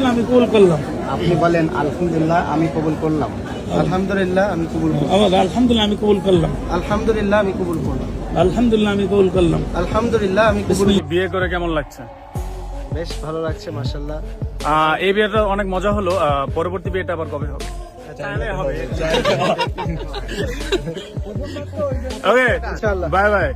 আলহামদুলিল্লাহ আমি কবুল করলাম। আপনি বলেন আলহামদুলিল্লাহ আমি কবুল করলাম। আলহামদুলিল্লাহ আমি কবুল করলাম। আলহামদুলিল্লাহ আমি কবুল করলাম। আলহামদুলিল্লাহ আমি কবুল করলাম। আলহামদুলিল্লাহ আমি কবুল করলাম। আলহামদুলিল্লাহ আমি কবুল বিয়ে করে কেমন লাগছে? বেশ ভালো লাগছে মাশাল্লাহ এই বিয়েটা অনেক মজা হলো পরবর্তী বিয়েটা আবার কবে হবে? ওকে বাই বাই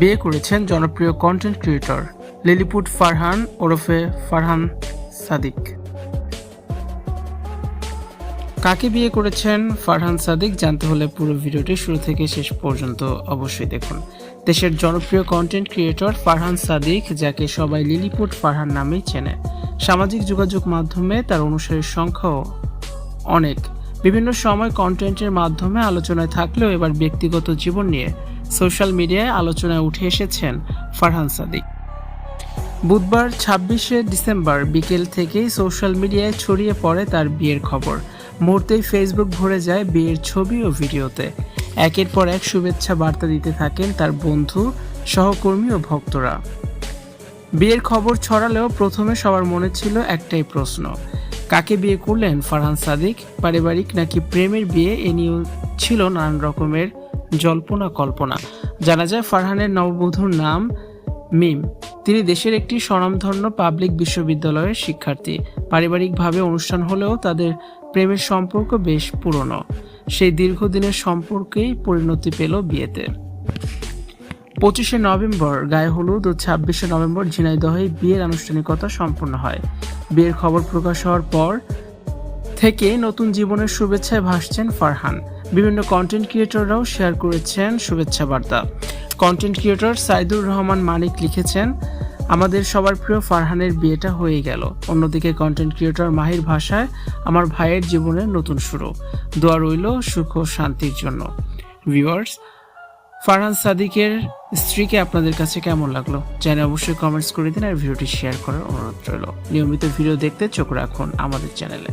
বিয়ে করেছেন জনপ্রিয় কন্টেন্ট ক্রিয়েটর লিলিপুট ফারহান ওরফে ফারহান সাদিক। কাকে বিয়ে করেছেন ফারহান সাদিক জানতে হলে পুরো ভিডিওটি শুরু থেকে শেষ পর্যন্ত অবশ্যই দেখুন। দেশের জনপ্রিয় কন্টেন্ট ক্রিয়েটর ফারহান সাদিক, যাকে সবাই লিলিপুট ফারহান নামেই চেনে। সামাজিক যোগাযোগ মাধ্যমে তার অনুসারীর সংখ্যাও অনেক। বিভিন্ন সময় কন্টেন্টের মাধ্যমে আলোচনায় থাকলেও এবার ব্যক্তিগত জীবন নিয়ে সোশ্যাল মিডিয়ায় আলোচনায় উঠে এসেছেন ফারহান সাদিক। বুধবার ছাব্বিশে ডিসেম্বর বিকেল থেকেই সোশ্যাল মিডিয়ায় ছড়িয়ে পড়ে তার বিয়ের খবর। মুহূর্তেই ফেসবুক ভরে যায় বিয়ের ছবি ও ভিডিওতে। একের পর এক শুভেচ্ছা বার্তা দিতে থাকেন তার বন্ধু, সহকর্মী ও ভক্তরা। বিয়ের খবর ছড়ালেও প্রথমে সবার মনে ছিল একটাই প্রশ্ন, কাকে বিয়ে করলেন ফারহান সাদিক? পারিবারিক নাকি প্রেমের বিয়ে? এ নিয়েও ছিল নানান রকমের জল্পনা কল্পনা। জানা যায় ফারহানের নববধূর নাম মিম। তিনি দেশের একটি স্বনামধন্য পাবলিক বিশ্ববিদ্যালয়ের শিক্ষার্থী। পারিবারিকভাবে অনুষ্ঠান হলেও তাদের প্রেমের সম্পর্ক বেশ পুরনো। সেই দীর্ঘদিনের সম্পর্কেই পরিণতি পেল বিয়েতে। পঁচিশে নভেম্বর, গায়ে হলুদ, ও ছাব্বিশে নভেম্বর ঝিনাইদহে বিয়ের আনুষ্ঠানিকতা সম্পন্ন হয়। বিয়ের খবর প্রকাশ হওয়ার পর থেকে নতুন জীবনের শুভেচ্ছায় ভাসছেন ফারহান। বিভিন্ন কন্টেন্ট ক্রিয়েটররাও শেয়ার করেছেন শুভেচ্ছা বার্তা। কন্টেন্ট ক্রিয়েটর সাইদুর রহমান মানিক লিখেছেন, আমাদের সবার প্রিয় ফারহানের বিয়েটা হয়ে গেল। অন্যদিকে কন্টেন্ট ক্রিয়েটর মাহির ভাষায়, আমার ভাইয়ের জীবনের নতুন শুরু। দোয়া রইল সুখ ও শান্তির জন্য। ভিউয়ার্স ফারহান সাদিকের স্ত্রীকে আপনাদের কাছে কেমন লাগল? জানে অবশ্যই কমেন্টস করে দিন আর ভিডিওটি শেয়ার করার অনুরোধ রইল। নিয়মিত ভিডিও দেখতে চোখ রাখুন আমাদের চ্যানেলে